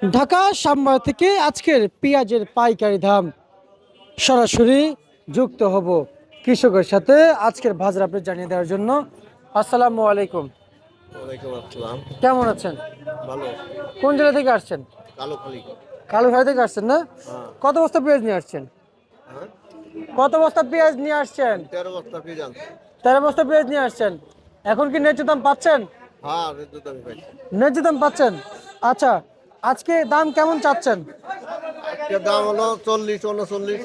ঢাকা সাম্বা থেকে আজকের পেঁয়াজের পাইকারি দাম সরাসরি যুক্ত হব কৃষকের সাথে আজকের বাজার আপনি জানিয়ে দেওয়ার জন্য। আসসালামু আলাইকুম। আসসালাম। কেমন আছেন? ভালো। কোন জেলা থেকে আসছেন? কালো খালি থেকে আসছেন না? হ্যাঁ। কত বস্তা পেঁয়াজ নিয়ে আসছেন? হ্যাঁ? কত বস্তা পেঁয়াজ নিয়ে আসছেন? তেরো বস্তা পেয়ে তেরো বস্তা পেঁয়াজ নিয়ে আসছেন। এখন কি ন্যায্য দাম পাচ্ছেন? হ্যাঁ ন্যায্য দাম পাচ্ছেন? আচ্ছা আজকে দাম কেমন চাচ্ছেন? দাম হলো চল্লিশ উনচল্লিশ।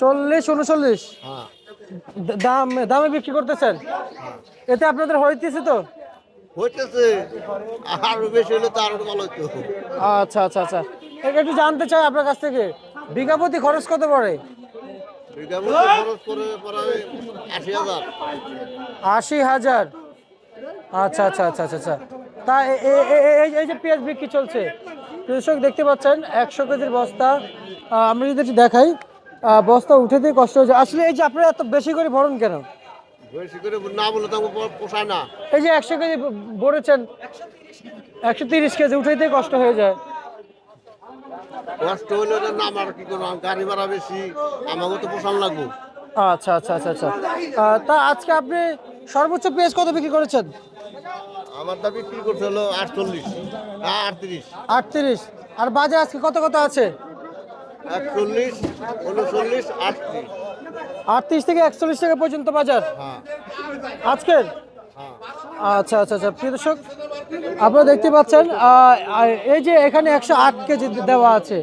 চল্লিশ উনচল্লিশ। হ্যাঁ। দাম দামে বিক্রি করতেছেন? এতে আপনাদের হইতেছে তো? হইতেছে। আরও বেশি হলে তো আরও ভালো হতো আচ্ছা আচ্ছা আচ্ছা। একটু জানতে চাই আপনার কাছ থেকে বিঘা প্রতি খরচ কত পড়ে? আশি হাজার। আচ্ছা আচ্ছা আচ্ছা আচ্ছা আচ্ছা। তা এই যে পেঁয়াজ বিক্রি চলছে। কৃষক দেখতে পাচ্ছেন একশো কেজির বস্তা। আমরা যদি দেখাই বস্তা উঠে দিয়ে কষ্ট হয়েছে। আসলে এই যে আপনারা এত বেশি করে ভরুন কেন? বেশি করে না বলে তো পোষায় না। এই যে একশো কেজি ভরেছেন একশো তিরিশ কেজি উঠে দিয়ে কষ্ট হয়ে যায়। কষ্ট হলে ওটা না আমার কি করব? গাড়ি ভাড়া বেশি আমাকে তো পোষান লাগবো। আচ্ছা আচ্ছা আচ্ছা আচ্ছা। তা আজকে আপনি সর্বোচ্চ পেঁয়াজ কত বিক্রি করেছেন? আমার দাবি কি করতে হলো আটচল্লিশ আটত্রিশ। আটত্রিশ। আর বাজার আজকে কত কত আছে? একচল্লিশ উনচল্লিশ আটত্রিশ। আটত্রিশ থেকে একচল্লিশ টাকা পর্যন্ত বাজার? হ্যাঁ। আজকের? হ্যাঁ। আচ্ছা আচ্ছা আচ্ছা প্রিয় দর্শক আপনারা দেখতে পাচ্ছেন এই যে এখানে একশো আট কেজি দেওয়া আছে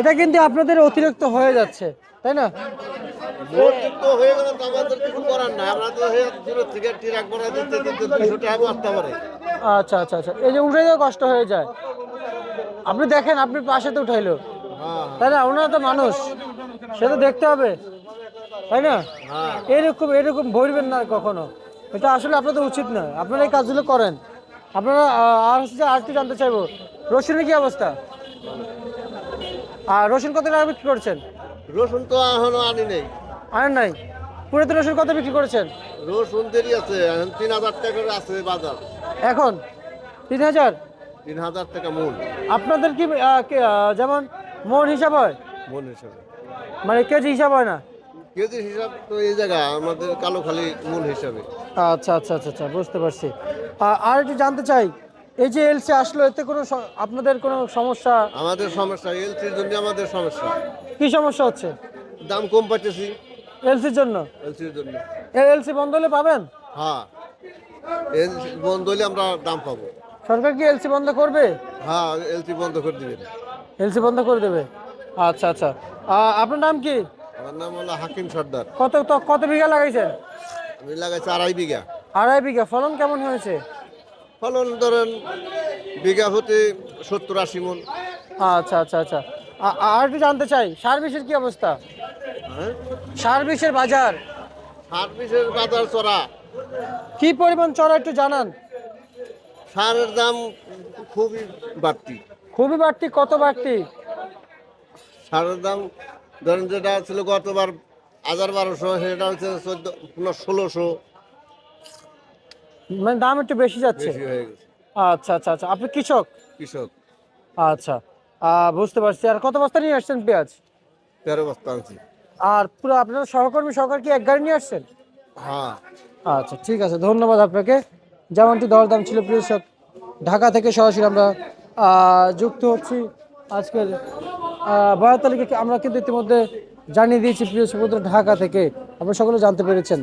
এটা কিন্তু আপনাদের অতিরিক্ত হয়ে যাচ্ছে তাই না? অতিরিক্ত হয়ে গেলে তো আমাদের কিছু করার নাই। আমরা তো থেকে ট্রাক দিতে দিতে দুশো টাকা বসতে পারে আচ্ছা আচ্ছা আচ্ছা। এই যে উঠে যাওয়া কষ্ট হয়ে যায়। আপনি দেখেন আপনি পাশে তো উঠাইলো। হ্যাঁ। তাই না? ওনারা তো মানুষ। সে তো দেখতে হবে। তাই না? হ্যাঁ। এরকম এরকম ভরবেন না কখনো। এটা আসলে আপনাদের উচিত না। আপনারা এই কাজগুলো করেন। আপনারা আর হচ্ছে আর কি জানতে চাইব। রসুনের কি অবস্থা? আর রসুন কত টাকা বিক্রি করছেন? রসুন তো এখনও আনি নেই। আনেন নাই? পুরাতন রসুন কত বিক্রি করেছেন? রসুন দেরি আছে এখন তিন হাজার টাকা করে আছে বাজার। এখন? তিন হাজার? তিন হাজার টাকা মূল আপনাদের কি আহ, কি, আহ, যেমন মন হিসাব হয়? মূল হিসাবে মানে কেজি হিসাব হয় না? কেজি হিসাব তো এই জায়গা আমাদের কালোখালি মূল হিসাবে। আচ্ছা আচ্ছা আচ্ছা আচ্ছা বুঝতে পারছি। আ- আর একটু জানতে চাই এই যে এলসি আসলো এতে কোনো স- আপনাদের কোনো সমস্যা? আমাদের সমস্যা এলসির জন্য আমাদের সমস্যা। কি সমস্যা হচ্ছে? দাম কম পাইতেছি। এলসির জন্য? এলসির জন্য। এলসি বন্ধ হলে পাবেন? হ্যাঁ। এলসি বন্ধ হলে আমরা দাম পাবো। সরকার কি এলসি বন্ধ করবে? হ্যাঁ এলসি বন্ধ করে দিবেন এলসি বন্ধ করে দেবে? আচ্ছা আচ্ছা। আপনার নাম কি? আমার নাম হলো হাকিম সর্দার। কত তো- কত বিঘা লাগাইছেন? আমি লাগাইছি আড়াই বিঘা। আড়াই বিঘা। ফলন কেমন হয়েছে? ফলন ধরেন বিঘা হতে সত্তর আশি মন। আচ্ছা আচ্ছা আচ্ছা। আর একটু জানতে চাই সার বিষের কি অবস্থা? হ্যাঁ? সার বিষের বাজার। সার্ভিসের বাজার চড়া। কি পরিমাণ চড়া একটু জানান। সারের দাম খুবই বাড়তি। খুবই বাড়তি কত বাড়তি? সারের দাম ধরেন যেটা ছিল গতবার হাজার বারোশো সেটা হচ্ছে চোদ্দ ষোলোশো। মানে দাম একটু বেশি যাচ্ছে? বেশি হয়ে গেছে। আচ্ছা আচ্ছা আচ্ছা। আপনি কৃষক? কৃষক। আচ্ছা। আহ, বুঝতে পারছি। আর কত বস্তা নিয়ে আসছেন পেঁয়াজ? তেরো বস্তা আনছি। আর পুরো আপনার সহকর্মী সহকার কি এক গাড়ি নিয়ে আসছেন? হ্যাঁ। আচ্ছা ঠিক আছে। ধন্যবাদ আপনাকে। যেমনটি দরদাম ছিল কৃষক ঢাকা থেকে সরাসরি আমরা আহ, যুক্ত হচ্ছি। আজকের বারো তারিখে আমরা কিন্তু ইতিমধ্যে জানিয়ে দিয়েছি প্রিয় সুপুত্র ঢাকা থেকে। আপনারা সকলে জানতে পেরেছেন।